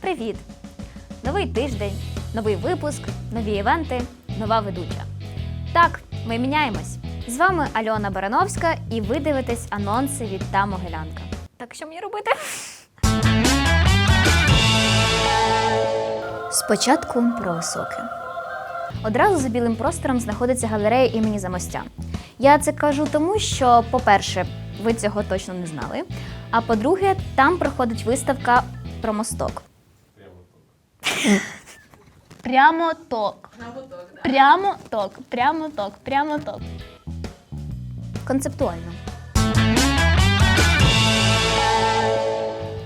Привіт! Новий тиждень, новий випуск, нові івенти, нова ведуча. Так, ми міняємось. З вами Альона Барановська, і ви дивитесь анонси від та Могилянка. Так що мені робити? Спочатку про високе. Одразу за білим простором знаходиться галерея імені Замостя. Я це кажу тому, що, по-перше, ви цього точно не знали. А по-друге, там проходить виставка про мосток. Прямо ток. Прямо ток, прямо ток, прямо ток. Концептуально.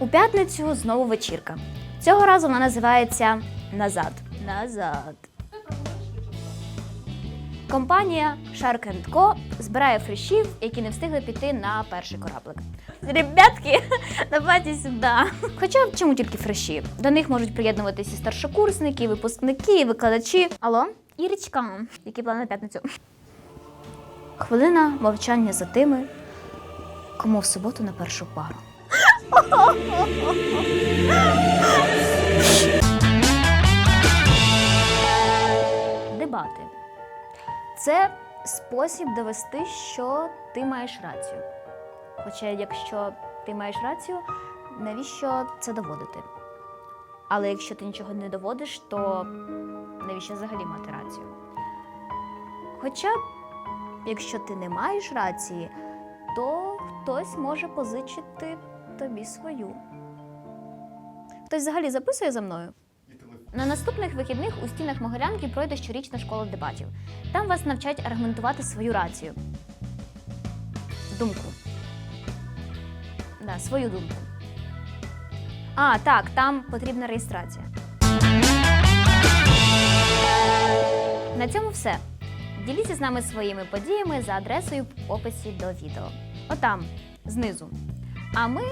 У п'ятницю знову вечірка. Цього разу вона називається Назад. Назад. Компанія Shark Co. збирає фрeshів, які не встигли піти на перший кораблик. Ребятки, давайте сюди. Хоча чому тільки фреші? До них можуть приєднуватися і старшокурсники, випускники, і викладачі. Алло, Ірочка, які плани на п'ятницю? Хвилина мовчання за тими, кому в суботу на першу пару. Дебати. Це спосіб довести, що ти маєш рацію. Хоча, якщо ти маєш рацію, навіщо це доводити? Але якщо ти нічого не доводиш, то навіщо взагалі мати рацію? Хоча, якщо ти не маєш рації, то хтось може позичити тобі свою. Хтось взагалі записує за мною? На наступних вихідних у стінах Могилянки пройде щорічна школа дебатів. Там вас навчать аргументувати свою рацію. Думку. Да, свою думку. А, так, там потрібна реєстрація. На цьому все. Діліться з нами своїми подіями за адресою в описі до відео. Отам, знизу. А ми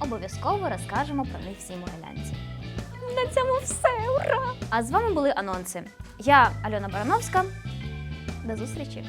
обов'язково розкажемо про них всій могилянці. На цьому все, ура! А з вами були анонси. Я Альона Барановська. До зустрічі!